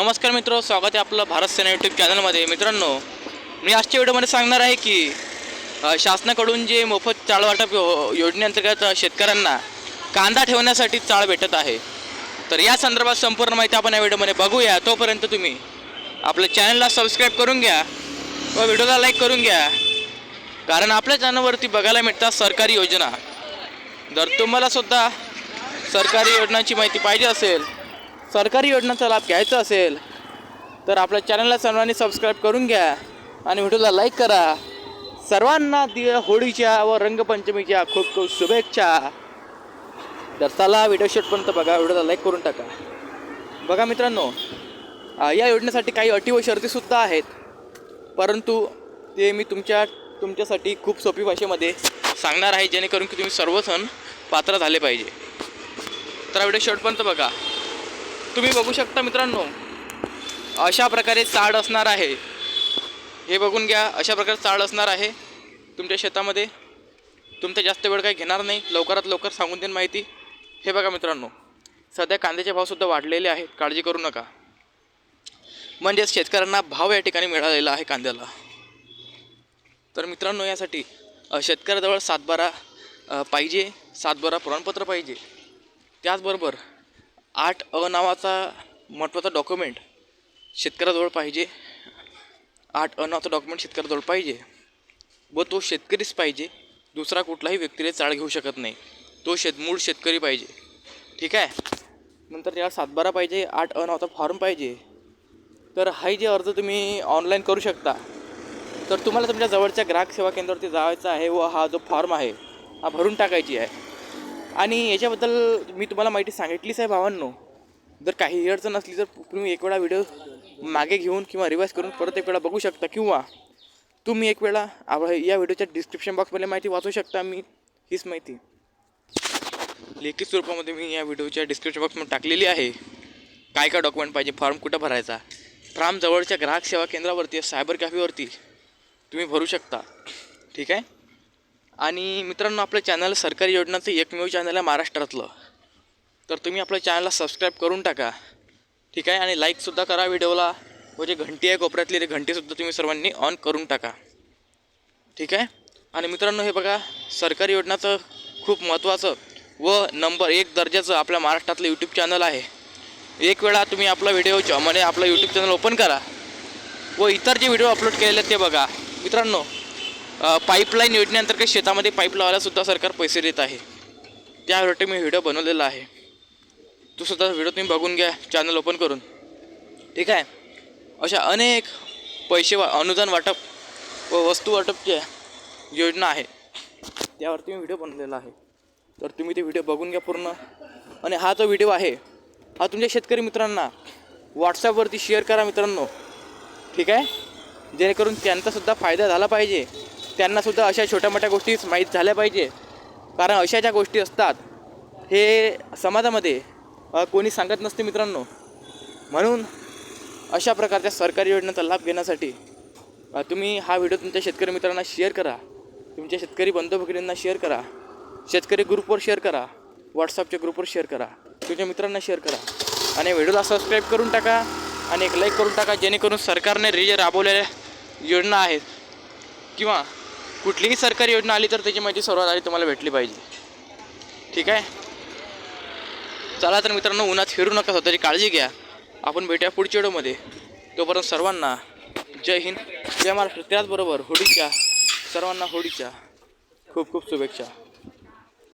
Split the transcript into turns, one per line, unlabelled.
नमस्कार मित्र स्वागत आहे आपलं भारत सेना यूट्यूब चॅनलमध्ये मित्रांनो मी आजच्या व्हिडिओमध्ये सांगणार आहे की शासनाकडून जे मोफत चाळवाटप यो- योजनेअंतर्गत शेतकऱ्यांना कांदा ठेवण्यासाठी चाळ भेटत आहे. तर या संदर्भात संपूर्ण माहिती आपण या व्हिडिओमध्ये बघूया. तोपर्यंत तुम्ही आपल्या चॅनलला सबस्क्राईब करून घ्या व व्हिडिओला लाईक करून घ्या. कारण आपल्या चॅनलवरती बघायला मिळतात सरकारी योजना. जर तुम्हाला सुद्धा सरकारी योजनांची माहिती पाहिजे असेल सरकारी योजनांचा लाभ घ्यायचा असेल तर आपल्या चॅनलला सर्वांनी सबस्क्राईब करून घ्या आणि व्हिडिओला लाईक करा. सर्वांना दि होळीच्या व रंगपंचमीच्या खूप खूप शुभेच्छा. तर चला व्हिडिओ शेवटपर्यंत बघा व्हिडिओला लाईक करून टाका. बघा मित्रांनो या योजनेसाठी काही अटी व शर्तीसुद्धा आहेत. परंतु ते मी तुमच्या तुमच्यासाठी खूप सोपी भाषेमध्ये सांगणार आहे जेणेकरून की तुम्ही सर्वजण पात्र झाले पाहिजे. तर व्हिडिओ शेवटपर्यंत बघा. तुम्ही बघू शकता मित्रांनो अशा प्रकारे चाड असणार आहे. हे बघून घ्या अशा प्रकारे चाड असणार आहे तुमच्या शेतामध्ये. तुमचा जास्त वेळ काही घेणार नाही लवकरात लवकर सांगून देईन माहिती. हे बघा मित्रांनो सध्या कांद्याचे भावसुद्धा वाढलेले आहेत काळजी करू नका. म्हणजेच शेतकऱ्यांना भाव या ठिकाणी मिळालेला आहे कांद्याला. तर मित्रांनो यासाठी शेतकऱ्याजवळ सातबारा पाहिजे सातबारा प्रमाणपत्र पाहिजे. त्याचबरोबर आठ अ नावाचा महत्त्वाचा डॉक्युमेंट शेतकऱ्याजवळ पाहिजे. आठ अ नावाचा डॉक्युमेंट शेतकऱ्याजवळ पाहिजे. व तो शेतकरीच पाहिजे. दुसरा कुठलाही व्यक्तीने चाळ घेऊ शकत नाही. तो शेत मूळ शेतकरी पाहिजे. ठीक आहे? नंतर त्याला सातबारा पाहिजे. आठ अ नावाचा फॉर्म पाहिजे. तर हाही जे अर्ज तुम्ही ऑनलाईन करू शकता. तर तुम्हाला तुमच्या जवळच्या ग्राहक सेवा केंद्रावरती जायचं आहे व हा जो फॉर्म आहे हा भरून टाकायची आहे. आणि याच्याबद्दल मी तुम्हाला माहिती सांगितलीच आहे भावांनो. जर काही अडचण असली तर तुम्ही एक वेळा व्हिडिओ मागे घेऊन किंवा रिवाईज करून परत एक वेळा बघू शकता किंवा तुम्ही एक वेळा या व्हिडिओच्या डिस्क्रिप्शन बॉक्समध्ये माहिती वाचू शकता मी. हीच माहिती. लेखी स्वरूपामध्ये मी या व्हिडिओच्या डिस्क्रिप्शन बॉक्समध्ये टाकलेली आहे. काय काय डॉक्युमेंट पाहिजे? फॉर्म कुठं भरायचा? फॉर्म जवळच्या ग्राहक सेवा केंद्रावरती सायबर कॅफेवरती तुम्ही भरू शकता. ठीक आहे? आणि मित्रांनो आपलं चॅनल सरकारी योजनाचं एकमेव चॅनल आहे महाराष्ट्रातलं. तर तुम्ही आपल्या चॅनलला सबस्क्राईब करून टाका. ठीक आहे? आणि लाईकसुद्धा करा व्हिडिओला. व जे घंटी आहे कोपऱ्यातली ते घंटीसुद्धा तुम्ही सर्वांनी ऑन करून टाका. ठीक आहे? आणि मित्रांनो हे बघा सरकारी योजनाचं खूप महत्त्वाचं व नंबर एक दर्जाचं आपल्या महाराष्ट्रातलं यूट्यूब चॅनल आहे. एक वेळा तुम्ही आपला व्हिडिओ म्हणजे आपलं यूट्यूब चॅनल ओपन करा. व इतर जे व्हिडिओ अपलोड केलेले आहेत ते बघा. मित्रांनो पाईपलाईन योजनेअंतर्गत शेतामध्ये पाईप लावायलासुद्धा सरकार पैसे देत आहे. त्यासाठी मी व्हिडिओ बनवलेला आहे. तो सुद्धा व्हिडिओ तुम्ही बघून घ्या चॅनल ओपन करून. ठीक आहे? अशा अनेक पैसे वा अनुदान वाटप व वस्तू वाटपच्या योजना आहे. त्यावरती मी व्हिडिओ बनवलेला आहे. तर तुम्ही ते व्हिडिओ बघून घ्या पूर्ण. आणि हा जो व्हिडिओ आहे हा तुमच्या शेतकरी मित्रांना व्हॉट्सॲपवरती शेअर करा मित्रांनो. ठीक आहे? जेणेकरून त्यांचासुद्धा फायदा झाला पाहिजे. त्यांनासुद्धा अशा छोट्या मोठ्या गोष्टी माहीत झाल्या पाहिजे. कारण अशा ज्या गोष्टी असतात हे समाजामध्ये कोणी सांगत नसते मित्रांनो. म्हणून अशा प्रकारच्या सरकारी योजनेचा लाभ घेण्यासाठी तुम्ही हा व्हिडिओ तुमच्या शेतकरी मित्रांना शेअर करा. तुमच्या शेतकरी बंधू भगिनींना शेअर करा. शेतकरी ग्रुपवर शेअर करा. व्हॉट्सअपच्या ग्रुपवर शेअर करा. तुमच्या मित्रांना शेअर करा. आणि व्हिडिओला सबस्क्राईब करून टाका आणि एक लाईक करून टाका जेणेकरून सरकारने रे जे राबवलेल्या योजना आहेत किंवा कुठलीही सरकारी योजना आली तर त्याची माहिती सर्वात आधी तुम्हाला भेटली पाहिजे. ठीक आहे? चला तर मित्रांनो उन्हात फिरू नका स्वतःची काळजी घ्या. आपण भेटूया पुढच्या व्हिडिओमध्ये. तोपर्यंत सर्वांना जय हिंद जय महाराष्ट्र. त्याचबरोबर होळीच्या सर्वांना होळीच्या खूप खूप शुभेच्छा.